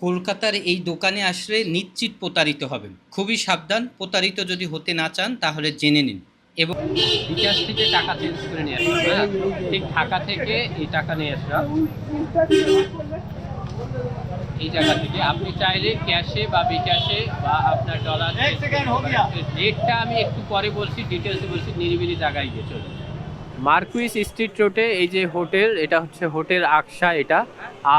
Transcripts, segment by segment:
কলকাতার এই দোকানে আসলে নিশ্চিত প্রতারিত হবেন। খুবই সাবধান প্রতারিত যদি হতে না চান তাহলে জেনে নিন। এবং বিকাশ থেকে টাকা চেঞ্জ করে নিয়ে আসলাম হ্যাঁ? ঠিক ঢাকা থেকে এই টাকা নিয়ে আসলাম এই জায়গা থেকে। আপনি চাইলে ক্যাশে বা বিকাশে বা আপনার ডলার রেটটা আমি একটু পরে বলছি ডিটেলসে বলছি নিরিবিলি জায়গায় গিয়ে চলুন। মার্কুইস স্ট্রিট রোডে এই যে হোটেল, এটা হচ্ছে হোটেল আকশা এটা।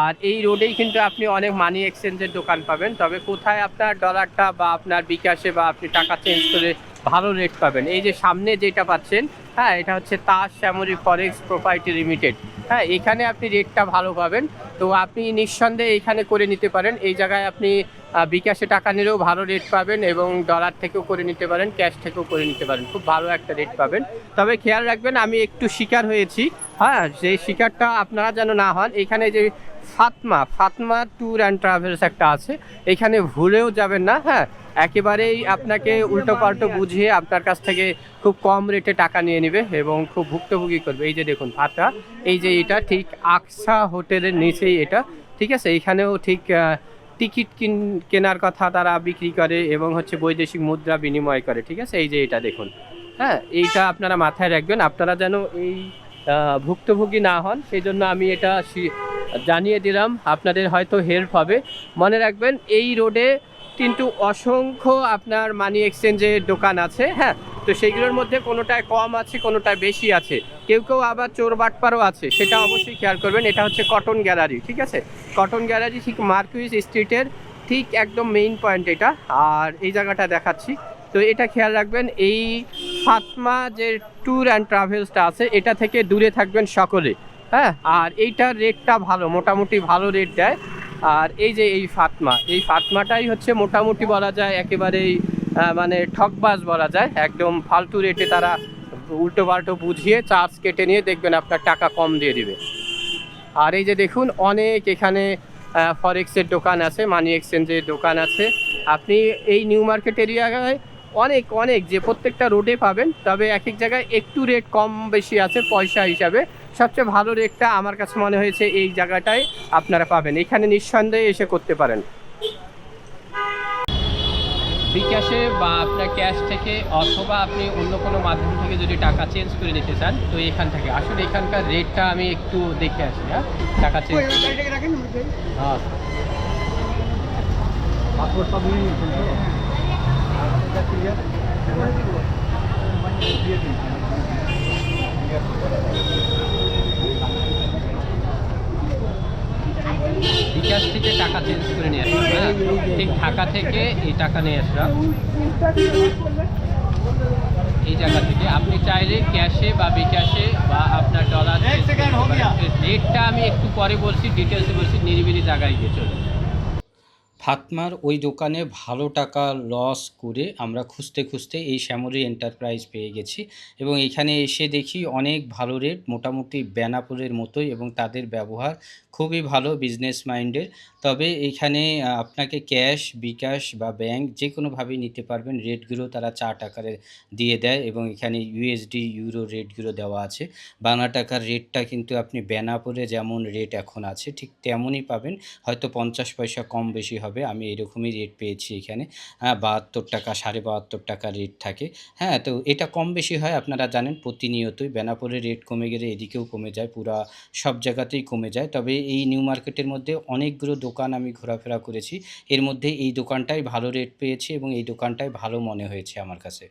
আর এই রোডেই কিন্তু আপনি অনেক মানি এক্সচেঞ্জের দোকান পাবেন, তবে কোথায় আপনার ডলারটা বা আপনার বিকাশে বা আপনি টাকা চেঞ্জ করে ভালো রেট পাবেন? এই যে সামনে যেটা পাচ্ছেন হ্যাঁ এটা হচ্ছে তাস শ্যামরি ফরেক্স প্রোপার্টি লিমিটেড হ্যাঁ এখানে আপনি রেটটা ভালো পাবেন। তো আপনি নিঃসন্দেহে এখানে করে নিতে পারেন। এই জায়গায় আপনি বিকাশে টাকা নিলেও ভালো রেট পাবেন এবং ডলার থেকেও করে নিতে পারেন ক্যাশ থেকেও করে নিতে পারেন। খুব ভালো একটা রেট পাবেন। তবে খেয়াল রাখবেন, আমি একটু শিকার হয়েছি। হ্যাঁ সেই শিকারটা আপনারা যেন না হন, এখানে যে Fatma Fatma tour and travels একটা আছে, এখানে ভুলেও যাবেন না হ্যাঁ। একেবারেই আপনাকে উল্টো পাল্টো বুঝিয়ে আপনার কাছ থেকে খুব কম রেটে টাকা নিয়ে নেবে এবং খুব ভুক্তভোগী করবে। এই যে দেখুন ফাতা এই যে এটা ঠিক আকসা হোটেলের নিচেই এটা, ঠিক আছে? এইখানেও ঠিক টিকিট কিন, কেনার কথা তারা বিক্রি করে এবং হচ্ছে বৈদেশিক মুদ্রা বিনিময় করে, ঠিক আছে? এই যে এটা দেখুন। হ্যাঁ এইটা আপনারা মাথায় রাখবেন। আপনারা যেন এই ভুক্তভোগী না হন সেই জন্য আমি এটা জানিয়ে দিলাম। আপনাদের হয়তো হেল্প হবে। মনে রাখবেন, এই রোডে কিন্তু অসংখ্য আপনার মানি এক্সচেঞ্জের দোকান আছে হ্যাঁ? তো সেইগুলোর মধ্যে কোনোটায় কম আছে, কোনোটায় বেশি আছে। কেউ কেউ আবার চোর বাটপারও আছে, সেটা অবশ্যই খেয়াল করবেন। এটা হচ্ছে কটন গ্যালারি ঠিক আছে? কটন গ্যালারি ঠিক মার্কুইস স্ট্রিটের ঠিক একদম মেইন পয়েন্ট এটা। আর এই জায়গাটা দেখাচ্ছি। তো এটা খেয়াল রাখবেন, এই ফাতমা যে ট্যুর অ্যান্ড ট্রাভেলসটা আছে, এটা থেকে দূরে থাকবেন সকলে হ্যাঁ? আর এইটার রেটটা ভালো, মোটামুটি ভালো রেট দেয়। আর এই যে এই ফাতমা, এই ফাতমাটাই হচ্ছে মোটামুটি বলা যায় একেবারেই মানে ঠকবাজ বলা যায়। একদম ফালতু রেটে তারা উল্টো পাল্টো বুঝিয়ে চার্জ কেটে নিয়ে দেখবেন আপনার টাকা কম দিয়ে দিবে। আর এই যে দেখুন, অনেক এখানে ফরেক্সের দোকান আছে মানি এক্সচেঞ্জের দোকান আছে। আপনি এই নিউ মার্কেট এরিয়ায় অনেক অনেক যে প্রত্যেকটা রোডে পাবেন, তবে এক এক জায়গায় একটু রেট কম বেশি আছে পয়সা হিসাবে। সবচেয়ে ভালো রেটটা আমার কাছে মনে হয়েছে এই জায়গাটায় আপনারা পাবেন। এখানে নিঃসন্দেহে এসে করতে পারেন। বিকাশে বা আপনার ক্যাশ থেকে অথবা আপনি অন্য কোনো মাধ্যম থেকে যদি টাকা চেঞ্জ করে নিতে চান তো এখান থেকে। আসলে এখানকার রেটটা আমি একটু দেখে আসি হ্যাঁ? টাকা চেঞ্জ হ্যাঁ বিকাশ থেকে টাকা চেঞ্জ করে নিয়ে আসলাম হ্যাঁ? ঠিক ঢাকা থেকে এই টাকা নিয়ে আসলাম। এই জায়গা থেকে। আপনি চাইলে ক্যাশে বা বিকাশে বা আপনার ডলার ডেটটা আমি একটু পরে বলছি ডিটেলসে বলছি নিরিবিলি জায়গায় গিয়ে চলুন ফাতমার ওই দোকানে ভালো টাকা লস করে আমরা খুঁজতে খুঁজতে এই শ্যামলী এন্টারপ্রাইজ পেয়ে গেছি এবং এখানে এসে দেখি অনেক ভালো রেট মোটামুটি বেনাপুরের মতোই এবং তাদের ব্যবহার খুবই ভালো বিজনেস মাইন্ডের তবে এখানে আপনাকে ক্যাশ বিকাশ বা ব্যাংক যে কোনোভাবেই নিতে পারবেন। রেটগুলো তারা চার্ট আকারে দিয়ে দেয় এবং এখানে ইউএসডি ইউরো রেটগুলো দেওয়া আছে। বাংলা টাকার রেটটা কিন্তু আপনি বেনাপুরে যেমন রেট এখন আছে, ঠিক তেমনই পাবেন। হয়তো পঞ্চাশ পয়সা কম বেশি হবে আমি এরকমই রেট পেয়েছি এখানে। হ্যাঁ বাহাত্তর টাকা, সাড়ে বাহাত্তর টাকা রেট থাকে। হ্যাঁ তো এটা কম বেশি হয়, আপনারা জানেন প্রতিনিয়তই বেনাপুরের রেট কমে গেলে এদিকেও কমে যায়, পুরা সব জায়গাতেই কমে যায়। তবে এই নিউ মার্কেটের মধ্যে অনেকগুলো দোকান আমি ঘোরাফেরা করেছি। এর মধ্যে এই দোকানটাই ভালো রেট পেয়েছি এবং এই দোকানটাই ভালো মনে হয়েছে আমার কাছে।